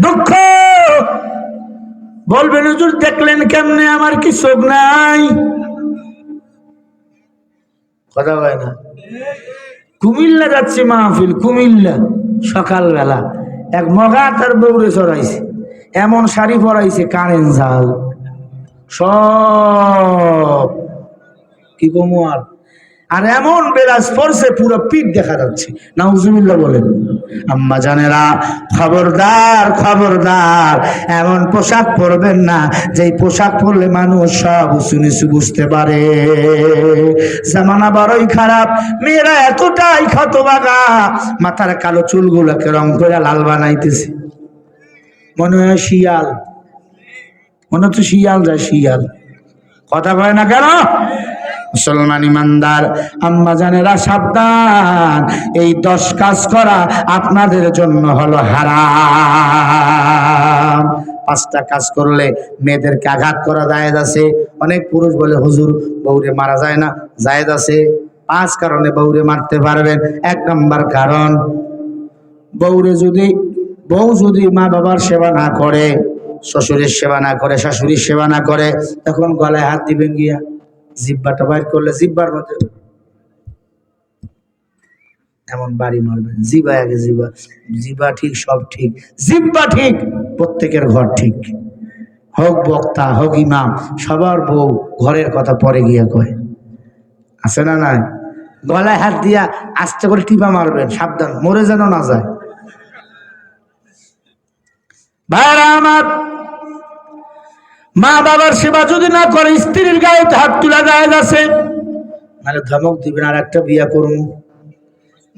দুঃখ! বলবেন, হুজুর, দেখলেন কেমনে? আমার কি চোখ নাই? কথা হয় না। কুমিল্লা যাচ্ছে মাহফিল, কুমিল্লা, সকালবেলা। এক মগা তার বউরে চড়াইছে। এমন শাড়ি পরাইছে, কারেন ঝাল সব। কি কমু আর? আর এমন বেলাস পড়ছে পুরো পিঠ দেখা যাচ্ছে। নাউজুবিল্লাহ বলেন, আম্মা জানেরা, খবরদার খবরদার, এমন পোশাক পরবেন না, যেই পোশাক পরলে মানুষ সব নিচু বুঝতে পারে। জামানা বড়ই খারাপ, মেয়েরা এতটাই ক্ষতবাগা, মাথার কালো চুলগুলোকে রং করে লাল বানাইতেছে। মনে হয় শিয়াল। মনে হচ্ছে শিয়াল যায় শিয়াল। কথা কয় না কেন? মুসলমান ইমানদার, আম্মা জানেরা সাবধান, এই দশ কাজ করা আপনাদের জন্য হলো হারাম। পাঁচটা কাজ করলে মেয়েদেরকে আঘাত করা জায়েজ আছে। অনেক পুরুষ বলে, হুজুর, বউরে মারা যায় না। জায়েজ আছে। পাঁচ কারণে বউরে মারতে পারবেন। এক নম্বর কারণ, বউরে যদি, বউ যদি মা বাবার সেবা না করে, শ্বশুরের সেবা না করে, শাশুড়ির সেবা না করে, তখন গলায় হাত দিবেন গিয়া। জিব্বাটা বাইর করলে জিব্বার মধ্যে এমন বাড়ি মারবেন জিবা আগে জিবা জিবা ঠিক, সব ঠিক, জিব্বা ঠিক, প্রত্যেকের ঘর ঠিক। হোক বক্তা, হোক ইমাম, সবার বউ ঘরের কথা পরে গিয়া কয়। আছে না নাই? গলায় হাত দিয়া আস্তে করে টিপা মারবেন, সাবধান, মরে যেন না যায়। ভাইরা আমার মা বাবার সেবা যদি না করে, স্ত্রীর গায়ে হাত তুলা যায় আছে। মানে ধমক দিবেন আর একটা বিয়া করুন।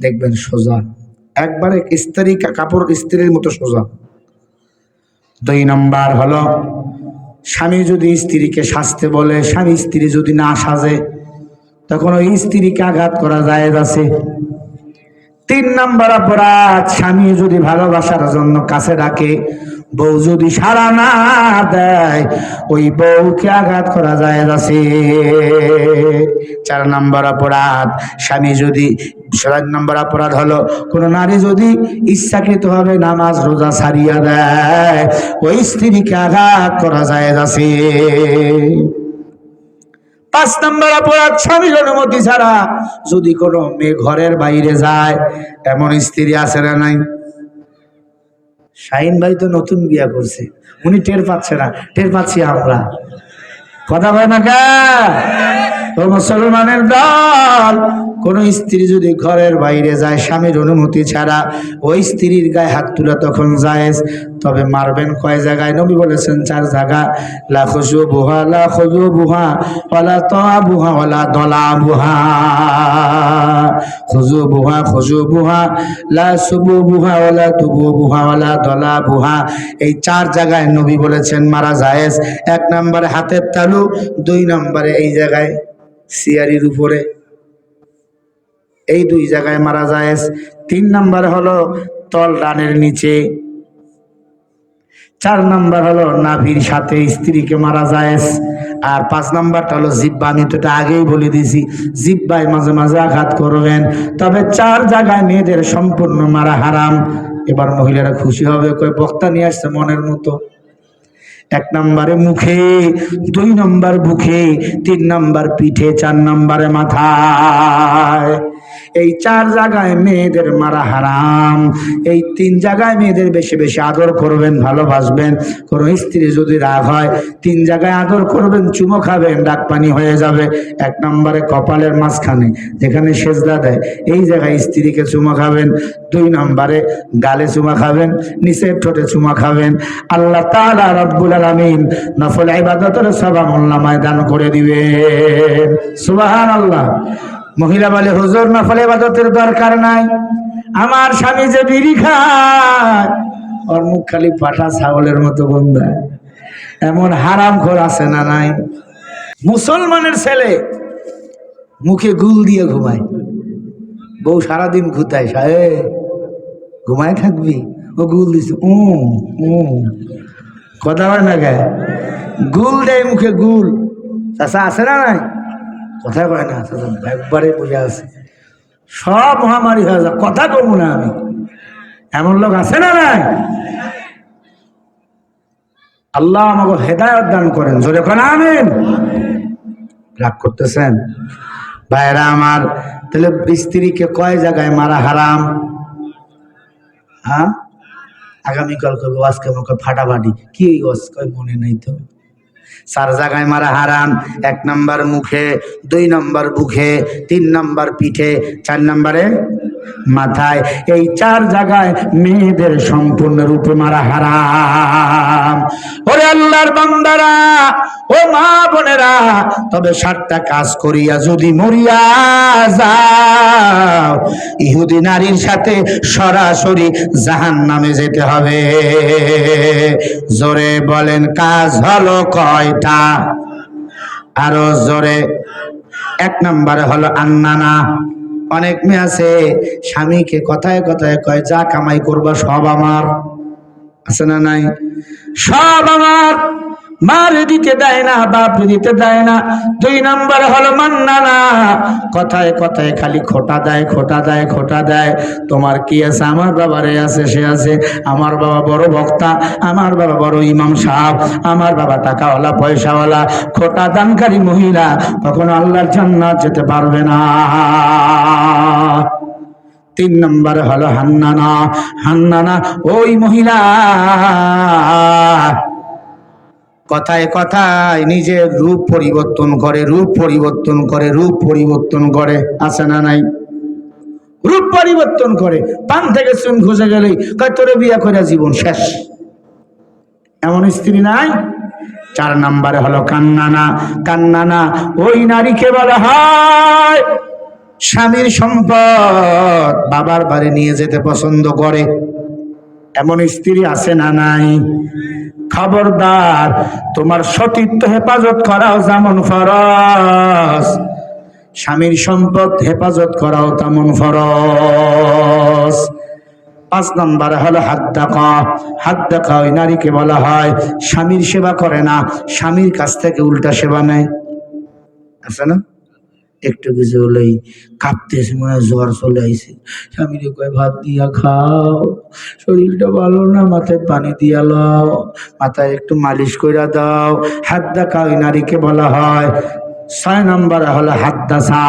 দেখবেন সোজা। একবারে স্ত্রী কাপড় স্ত্রীর মতো সোজা। দুই নম্বর হলো, স্বামী যদি স্ত্রীকে সাজতে বলে, স্বামী স্ত্রী যদি না সাজে, তখন ওই স্ত্রীকে আঘাত করা যায় আছে। তিন নম্বর অপরাধ, স্বামী যদি ভালোবাসার জন্য কাছে ডাকে, বউ যদি সাড়া না দেয়, ওই বউকে আঘাত করা যায় আছে চার নম্বর অপরাধ, স্বামী যদি, চার নম্বর অপরাধ হলো, কোন নারী যদি ইচ্ছাকৃত ভাবে নামাজ রোজা ছাড়িয়া দেয়, ওই স্ত্রীকে আঘাত করা যায় আছে পাঁচ নম্বর অপরাধ স্বামীর অনুমতি ছাড়া যদি কোনো মেয়ে ঘরের বাইরে যায়, এমন স্ত্রী আছে না নাই? শাহিন ভাই তো নতুন বিয়া করছে, উনি টের পাচ্ছে না, টের পাচ্ছি আমরা। কথা বলে না কা? মুসলমানের দল কোন স্ত্রী যদি ঘরের বাইরে যায়, স্বামীর অনুমতি ছাড়া ওই স্ত্রীর গায়ে হাত তুলে তখন যায় তবে মারবেন কয় জায়গায়? নবী বলেছেন, চার জায়গা। লাখজু বুহা লাখজু বুহা ওলা তয়া বুহা ওলা দলা বুহা খুজু বুহা খুজু বুহা লা সুবু বুহা ওলা তুবু বুহা ওলা দলা বুহা এই চার জায়গায় নবী বলেছেন, মারা জায়েজ। এক নম্বরে হাতের তালু, দুই নম্বরে এই জায়গায় সিয়ারির উপরে। এই দুই জায়গায় মারা যায়। তিন নাম্বার হলো তল ডানের নিচে। চার নাম্বার হলো নাভির সাথে স্ত্রীকে মারা যায়। আর পাঁচ নাম্বারটা হলো জিব্বা আমি তো এটা আগেই বলে দিয়েছি জিব্বায় মাঝে মাঝে আঘাত করবেন। তবে চার জায়গায় মেয়েদের সম্পূর্ণ মারা হারাম। এবার মহিলারা খুশি হবে কই বক্তা নিয়ে আসছে মনের মতো। এক নম্বরে মুখে, দুই নম্বর বুকে, তিন নম্বর পিঠে, চার নম্বরে মাথায়। এই চার জায়গায় মেয়েদের মারা হারাম। এই তিন জায়গায় মেয়েদের বেশি বেশি আদর করবেন, ভালোবাসবেন। কোনো স্ত্রী যদি রাগ হয়, তিন জায়গায় আদর করবেন, চুমো খাবেন, ডাক পানি হয়ে যাবে। এক নম্বরে কপালের মাঝখানে, যেখানে সেজদা দেয়, এই জায়গায় স্ত্রীকে চুমা খাবেন। দুই নম্বরে গালে চুমা খাবেন, নিচের ঠোঁটে চুমা খাবেন। আল্লাহ তাআলা রব্বুল আলামিন নফল ইবাদতের মোল্লামায় দান করে দিবে দিবেন। সুবহানাল্লাহ। মহিলা বলে, হুজুর, নফল ইবাদতের দরকার নাই। আমার স্বামী যে বিড়ি খায়, ওর মুখ খালি পাঠা ছাগলের মতো গন্ধায় এমন হারাম ঘর আছে না নাই? মুসলমানের ছেলে মুখে গুল দিয়ে ঘুমায়। বউ সারাদিন ঘুতায় সাহেব ঘুমায় থাকবি? ও গুল দিছে ও কথা হয় না গায়ে। গুল দেয় মুখে গুল। চাষা আছে না নাই? কথা কয় না একবারে বুঝে আছে সব মহামারী হয়ে যায় কথা কমু না আমি। এমন লোক আছে না নাই? আল্লাহ আমাকে হেদায়ত দান করেন, জোরে কোন, আমিন। রাগ করতেছেন? ভাইরা আমার, তাহলে স্ত্রীকে কয় জায়গায় মারা হারাম? হ্যাঁ? আগামীকাল কবে আজকে আমাকে ফাটাফাটি। কি ওয়াজ কয় মনে নেই তো? চার জায়গায় মারা হারাম, এক নম্বর মুখে, দুই নম্বর বুকে, তিন নম্বর পিঠে, চার নাম্বারে মাথায়, এই চার জায়গায় মেয়েদের সম্পূর্ণরূপে মারা হারাম। ওরে আল্লাহর বান্দারা, ও মা বোনেরা, তবে সাতটা কাজ করিয়া যদি মরিয়া যাও, ইহুদি নারীর সাথে সরাসরি জাহান নামে যেতে হবে। জোরে বলেন, কাজ হলো কয়টা? আরও জোরে, এক নম্বরে হলো আন্নানা। অনেক মেয়ে আছে, স্বামীকে কথায় কথায় কয়, যা কামাই করবা সব আমার। আছে না নাই? সব আমার! মার দিতে দেয় না, বাপ দিতে দেয় না। দুই নাম্বার হলো মান্না না। কথায় কথায় খালি খোটা দেয় খোটা দেয় খোটা দেয়। তোমার কি আছে? আমার বাবারে আছে, সে আছে। আমার বাবা বড় বক্তা, আমার বাবা বড় ইমাম সাহেব, আমার বাবা টাকাওয়ালা, পয়সাওয়ালা, খোটা দানকারী মহিলা। কখনো আল্লাহর জান্নাত যেতে পারবে না। তিন নম্বর হলো, হান্নানা। হান্নানা, ওই মহিলা। কথায় কথায় নিজের রূপ পরিবর্তন করে রূপ পরিবর্তন করে রূপ পরিবর্তন করে আছে না নাই? রূপ পরিবর্তন করে পান থেকে চুন খুঁজে গেলেই কয়, তোরে বিয়া করে জীবন শেষ। এমন স্ত্রী নাই? চার নাম্বারে হলো কান্নানা। কান্নানা, ওই নারীকে বলা হয় স্বামীর সম্পদ। বাবার বাড়ি নিয়ে যেতে পছন্দ করে। এমন স্ত্রী আছে না নাই? খবরদার, তোমার সতীত্ব হেফাজত করাও যেমন ফরজ। স্বামীর সম্পদ হেফাজত করাও তেমন ফরস পাঁচ নম্বরে হলো হাত দেখা। হাত দেখা ওই নারীকে বলা হয়, স্বামীর সেবা করে না, স্বামীর কাছ থেকে উল্টা সেবা নেয়। আছে না? একটু কিছু হলেই কাঁপতেছে মনে হয় জ্বর চলে আইছে। স্বামীরে কয়, ভাত দিয়া খাও, শরীরটা ভালো না, মাথায় পানি দিয়া লাও, মাথায় একটু মালিশ কইরা দাও, হাত দেখাও ওই নারীকে বলা হয় ছয় নম্বরে হলো হাদ্দাসা,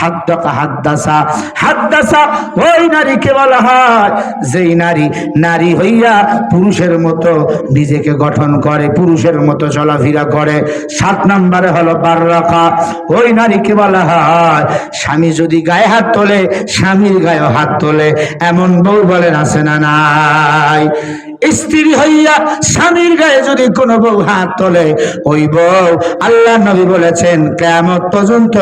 হাদ্দাকা হাদ্দাসা। হাদ্দাসা ওই নারীকে বলা হয়, যেই নারী নারী হইয়া পুরুষের মতো নিজেকে গঠন করে, পুরুষের মতো চলাফেরা করে। সাত নম্বরে হলো বার ওই নারীকে বলা হয়, স্বামী যদি গায়ে হাত তোলে, স্বামীর গায়ে হাত তোলে। এমন বউ বলেন, আছে না নাই? স্ত্রী হইয়া স্বামীর গায়ে যদি কোনো বউ হাত তোলে, ওই বউ আল্লাহ নবী বলেছেন কেমন পর্যন্ত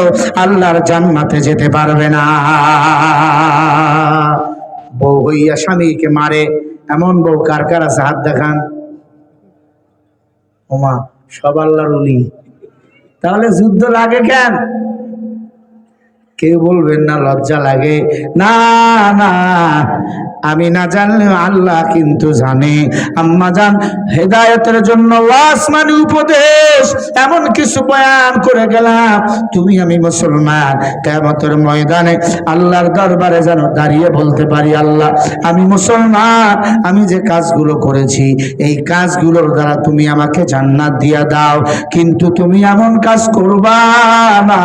আল্লাহর জান্নাতে যেতে পারবে না। বউ হইয়া স্বামীকে মারে, এমন বউ কার কার আছে? হাত দেখান। ওমা, সব আল্লাহর উলি তাহলে যুদ্ধ লাগে কেন? কেউ বলবেন না, লজ্জা লাগে। না না, আমি না জানলেও আল্লাহ কিন্তু জানে। আম্মা জান, হেদায়তের জন্য আসমানি উপদেশ, এমন কিছু বয়ান করে গেলাম। তুমি আমি মুসলমান কেমতের ময়দানে আল্লাহর দরবারে যেন দাঁড়িয়ে বলতে পারি, আল্লাহ, আমি মুসলমান, আমি যে কাজগুলো করেছি, এই কাজগুলোর দ্বারা তুমি আমাকে জান্নাত দিয়া দাও। কিন্তু তুমি এমন কাজ করবা না,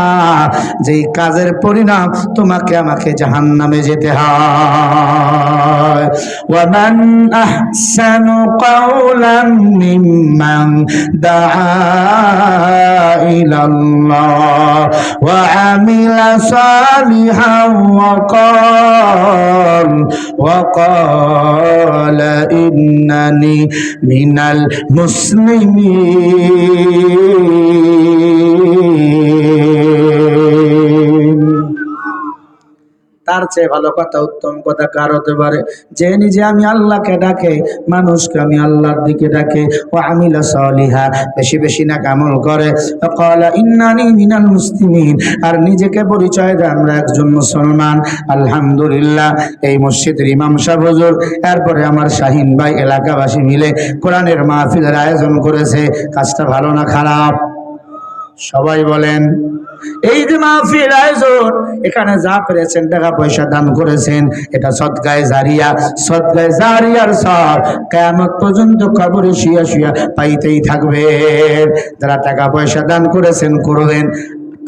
যেই কাজের পরিণাম তোমাকে আমাকে জাহান্নামে যেতে হয় ومن أحسن قولا ممن دعا إلى الله وعمل صالحا وقال وقال إنني من المسلمين তার চেয়ে ভালো কথা, উত্তম কথা কার হতে পারে। যে নিজে আমি আল্লাহকে ডাকে, মানুষকে আমি আল্লাহর দিকে ডাকে, ও আমিলা সলিহা, বেশি বেশি না কামল করে। কলা ইন্নানি মিনাল মুসলিমিন আর নিজেকে পরিচয় দেয়, আমরা একজন মুসলমান আলহামদুলিল্লাহ এই মসজিদের ইমাম সাহেব হুজুর। এরপরে আমার শাহিন ভাই এলাকাবাসী মিলে কোরআনের মাহফিলের আয়োজন করেছে। কাজটা ভালো না খারাপ? সবাই বলেন এই যে মাহফিল আয়োজন, এখানে যা পেরেছেন টাকা পয়সা দান করেছেন, এটা সৎকায় জারিয়া সৎকায় জারিয়ার সব কেমন পর্যন্ত কবরে শুয়া শুয়া পাইতেই থাকবে যারা টাকা পয়সা দান করেছেন, করবেন।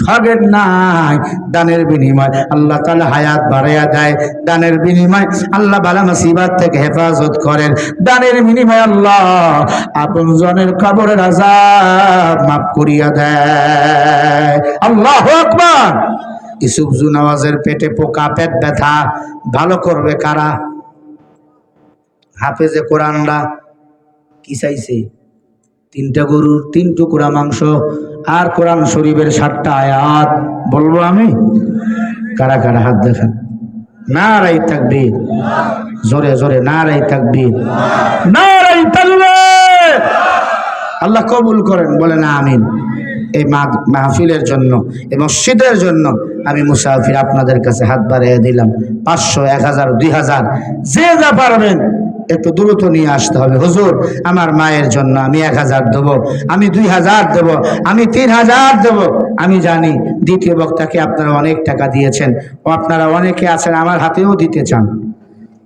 ঠগেন নাই। দানের বিনিময় আল্লাহ তালা হায়াত বাড়াইয়া দেয়। দানের বিনিময় আল্লাহ বালা মুসিবাত থেকে হেফাজত করেন। দানের বিনিময় আল্লাহ আপন জনের কবরের আজাব মাফ করিয়া দেয়। আল্লাহ আকবার। ইসুফ জুনাওয়াজের পেটে পোকা, পেট ব্যথা, ভালো করবে কারা? হাফেজে কোরআনরা কি চাইছে? তিনটা গরুর তিন টুকরা মাংস আর কোরআন শরীফের সাতটা আয়াত বলব আমি? কারা কারা হাত দেখেন? না রাই থাকবি জোরে জোরে না রাই থাকবি না রাই থাকবে আল্লাহ কবুল করেন বলে না আমিন। এই মাহফিলের জন্য, এই মসজিদের জন্য আমি মুসাফির আপনাদের কাছে হাত বাড়িয়ে দিলাম। পাঁচশো, এক হাজার, দুই হাজার, যে যা পারবেন একটু দ্রুত নিয়ে আসতে হবে। হুজুর, আমার মায়ের জন্য আমি এক হাজার দেবো, আমি দুই হাজার দেব, আমি তিন হাজার দেব। আমি জানি দ্বিতীয় বক্তাকে আপনারা অনেক টাকা দিয়েছেন আপনারা অনেকে আছেন আমার হাতেও দিতে চান।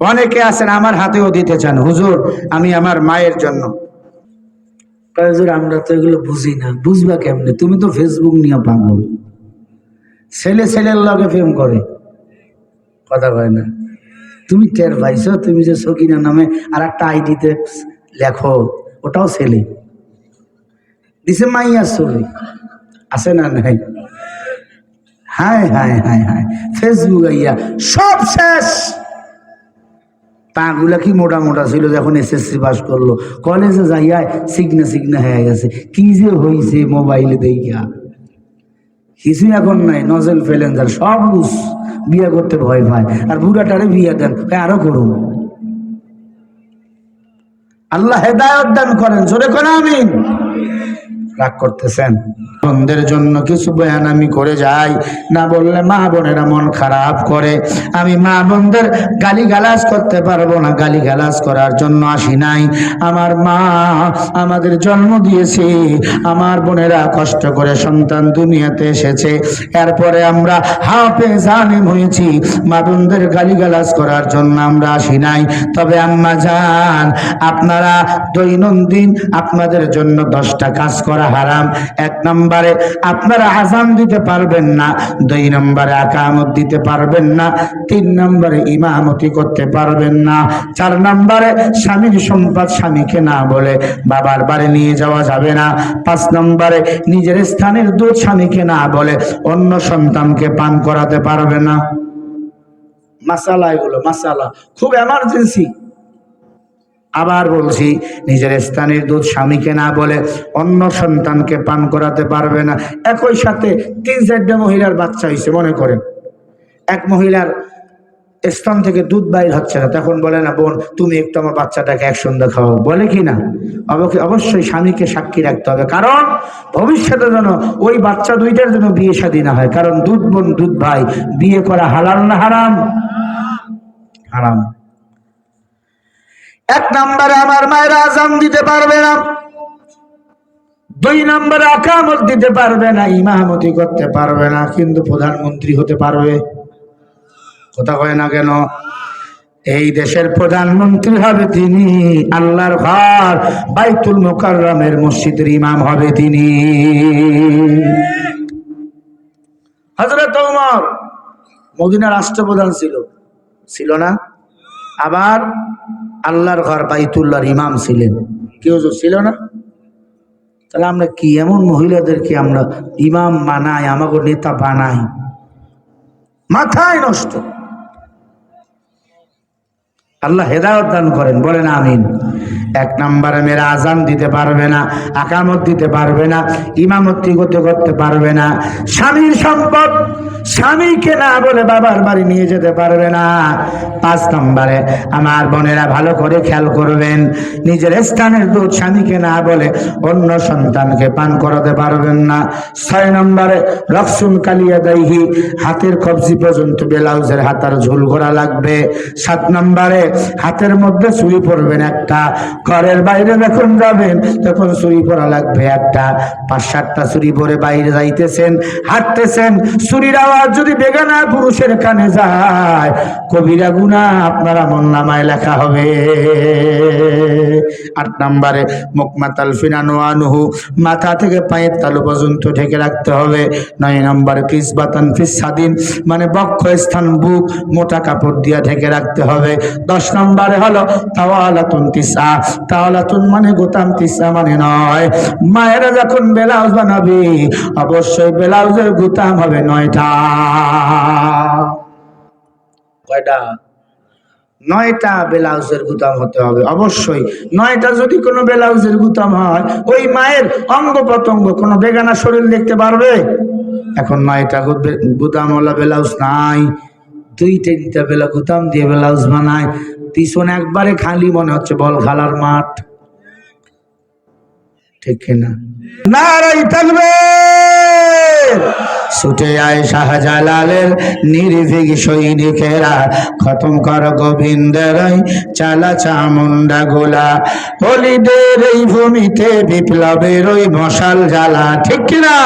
অনেকে আছেন আমার হাতেও দিতে চান। হুজুর, আমি আমার মায়ের জন্য কয় হুজুর আমরা তো এগুলো বুঝি না, বুঝবা কেমনে? তুমি তো ফেসবুক নিয়ে পাগল। ছেলে ছেলের লগে প্রেম করে। কথা কয় না। তুমি টের পাইছো? তুমি যে সকিনা নামে আর একটা আইডিতে লেখো, ওটাও ছেলে। দিছে মাইয়ার ছবি। আছে না নাই? হায় হায় হায় হায়। ফেসবুক আইয়া সব শেষ। পাগুলা কি মোটা মোটা ছিল যখন এসএসসি পাস করল? কলেজে যাইয়া সিগনা সিগনা হয়ে গেছে। কি যে হয়েছে মোবাইলে দেখিয়া কিছুই এখন নাই নজেল ফেলেন্সার সব লুস বিয়ে করতে ভয় পায়। আর বুড়াটারে বিয়ে দেন আরও করুন। আল্লাহ হেদায়ত দান করেন। জোরে কোন, আমিন। রাগ করতেছেন। বন্ধের জন্য কিছু বয়ান আমি করে যাই। না বললে মা বোনেরা মন খারাপ করে। আমি মা বোনদের গালি গালাজ করতে পারব না। গালি গালাজ করার জন্য আসি নাই। আমার মা আমাদের জন্ম দিয়েছে। আমার বোনেরা কষ্ট করে সন্তান দুনিয়াতে এসেছে। এরপরে আমরা হাফে জানিম হয়েছি। মা বোনদের গালি গালাজ করার জন্য আমরা আসি নাই। তবে আম্মা যান আপনারা দৈনন্দিন আপনাদের জন্য দশটা কাজ করা হারাম। এক নম্বরে, আপনারা আজান দিতে পারবেন না। দুই নম্বরে আকামত দিতে পারবেন না। তিন নম্বরে, ইমামতি করতে পারবেন না। চার নম্বরে, স্বামীর সম্পদ স্বামীকে না বলে বাবার বাড়ি নিয়ে যাওয়া যাবে না। পাঁচ নম্বরে, নিজের স্থানের দুধ স্বামীকে না বলে অন্য সন্তানকে পান করাতে পারবে না। মাসালা এগুলো, মাসালা। খুব এমার্জেন্সি আবার বলছি, নিজের স্থানের দুধ স্বামীকে না বলে অন্য সন্তানকে পান করাতে পারবে না। একই সাথে তিন চারটা মহিলার বাচ্চা হয়েছে, মনে করেন। এক মহিলার স্থান থেকে দুধ বাইর হচ্ছে না, তখন বলে, না বোন, তুমি একটু আমার বাচ্চাটাকে এক সন্ধ্যা খাওয়াও বলে কি না? অবশ্য- অবশ্যই স্বামীকে সাক্ষী রাখতে হবে। কারণ ভবিষ্যতে যেন ওই বাচ্চা দুইটার জন্য বিয়ে শাদী না হয়। কারণ দুধ বোন, দুধ ভাই, বিয়ে করা হালাল না হারাম? হারাম। এক নম্বরে আমার মায়ের আজান দিতে পারবে না। দুই নম্বরে আকামত দিতে পারবে না, ইমামতি করতে পারবে না, কিন্তু প্রধানমন্ত্রী হতে পারবে। কথা কয় না কেন? এই দেশের প্রধানমন্ত্রী হবে তিনি, আল্লাহর ঘর, বাইতুল মোকাররমের মসজিদের ইমাম হবে তিনি। হজরত ওমর মদিনা রাষ্ট্রপ্রধান ছিল। ছিল না? আবার আল্লাহর ঘর বাইতুল্লাহর ইমাম ছিলেন। কেউ ছিল না? তাহলে আমরা কি এমন মহিলাদেরকে আমরা ইমাম বানাই আমাকে নেতা বানাই? মাথায় নষ্ট। আল্লাহ হেদায়ত দান করেন, বলেন আমিন। এক নম্বরে মেয়েরা আজান দিতে পারবে না, আকামত দিতে পারবে না, ইমামতি করতে করতে পারবে না। স্বামীর সম্পদ স্বামীকে না বলে বাবার বাড়ি নিয়ে যেতে পারবে না। পাঁচ নম্বরে, আমার বোনেরা ভালো করে খেয়াল করবেন, নিজের স্থানের দুধ স্বামীকে না বলে অন্য সন্তানকে পান করাতে পারবেন না। ছয় নম্বরে, রক্সুন কালিয়া দাইহি হাতের কবজি পর্যন্ত ব্লাউজের হাতার ঝুল করা লাগবে। সাত নম্বরে, হাতের মধ্যে চুরি পড়বেন একটা ঘরের বাইরে যখন যাবেন, তখন চুরি পরা লাগবে একটা। পাঁচ, সাতটা চুরি পরে বাইরে যাইতেছেন, হাঁটতেছেন। চুরির আওয়াজ যদি বেগানা পুরুষের কানে যায়, কবিরা গুনা আপনারা মন নামায় লেখা হবে। আট নম্বরে, মুকমাতাল ফিনানো আনুহু, মাথা থেকে পায়ের তালু পর্যন্ত ঢেকে রাখতে হবে। নয় নম্বরে ফিস বাতান ফিস স্বাধীন মানে বক্ষ স্থান বুক, মোটা কাপড় দিয়ে ঢেকে রাখতে হবে। দশ নম্বরে হলো তাওয়ালাতুন তিসা তাওয়ালাতুন মানে গোতাম তিসা মানে নয়। মায়েরা যখন ব্লাউজ বানাবে অবশ্যই ব্লাউজের গুতাম হবে নয়টা। কয়টা? নয়টা ব্লাউজের গুতাম হতে হবে অবশ্যই। নয়টা যদি কোনো ব্লাউজের গুতাম হয় ওই মায়ের অঙ্গ প্রত্যঙ্গ কোনো বেগানা শরীর দেখতে পারবে? এখন নয়টা গু- গুতামওয়ালা ব্লাউজ নাই। দুই তিনটা বেলা গুতাম দিয়ে ব্লাউজ বানায়। পিছনে একবারে খালি মনে হচ্ছে বল খেলার মাঠ। ঠিক কিনা? নারাই থাকবে! ছুটে আয় শাহজালালের নির্ভীক সৈনিকেরা। খতম কর গোবিন্দের চালা চামুন্ডা গোলা। হলিদের এই ভূমিতে বিপ্লবের ওই মশাল জ্বালা। ঠিক কিনা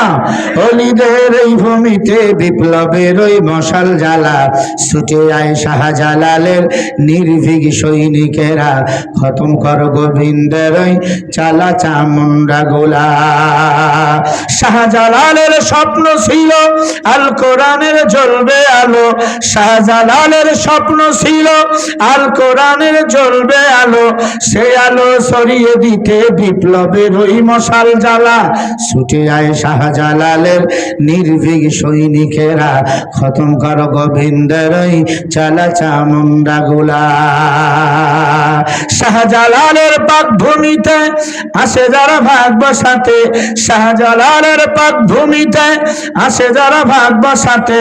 হলিদের এই ভূমিতে বিপ্লবের ওই মশাল জ্বালা। ছুটে আয় শাহজালালের নির্ভীক সৈনিকেরা। খতম কর গোবিন্দের ওই চালা চামুন্ডা গোলা। শাহজালালের স্বপ্ন ছিল আল কোরআনের জ্বলবে আলো, শাহজালালের স্বপ্ন ছিল আল কোরআনের জ্বলবে আলো, সে আলো সরিয়ে দিতে বিপ্লবের ওই মশাল জ্বালা। ছুটে আয় শাহজালালের নির্ভীক সৈনিকেরা, খতম কর গোবিন্দের ওই চালা চামুন্ডা গোলা। শাহজালালের পাক ভূমিতে আসে যারা ভাগ বসাতে, শাহজালালের পাক ভূমিতে আসে যারা ভাগ বসাতে,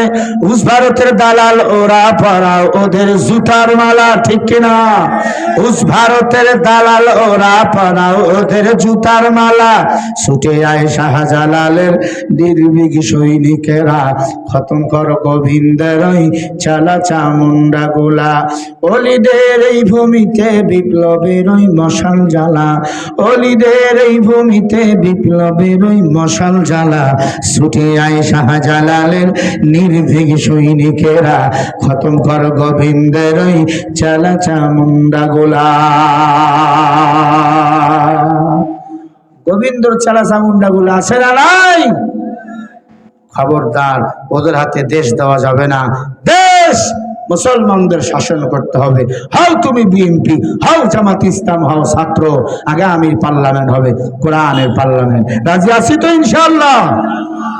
উস ভারতের দালাল, ওরা পরাও ওদের জুতার মালা, ঠিক কিনা? উস ভারতের দালাল, ওরা পরাও ওদের জুতার মালা। ছুটে আয় শাহজালালের নির্ভীক সৈনিকেরা, খতম কর গোবিন্দের ওই চালা চামুন্ডা গোলা। অলিদের এই ভূমিতে বিপ্লবের ওই মশাল জ্বালা। অলিদের এই ভূমিতে বিপ্লবের ওই মশাল জ্বালা। ছুটে আয় শাহজালালের নির্ভীক সৈনিকেরা খতম কর গোবিন্দের ওই চালা চামুন্ডা গোলা। গোবিন্দর চালা চামুন্ডা গোলা আছে না নাই? খবরদার, ওদের হাতে দেশ দেওয়া যাবে না। দেশ মুসলমানদের শাসন করতে হবে। হাও তুমি বিএনপি, হাও জামাত ইসলাম, হাও ছাত্র, আগামীর পার্লামেন্ট হবে, কোরআনের পার্লামেন্ট। রাজি আছি তো ইনশাল্লাহ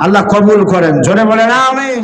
আল্লাহ কবুল করেন, জোরে বলেন, আমিন।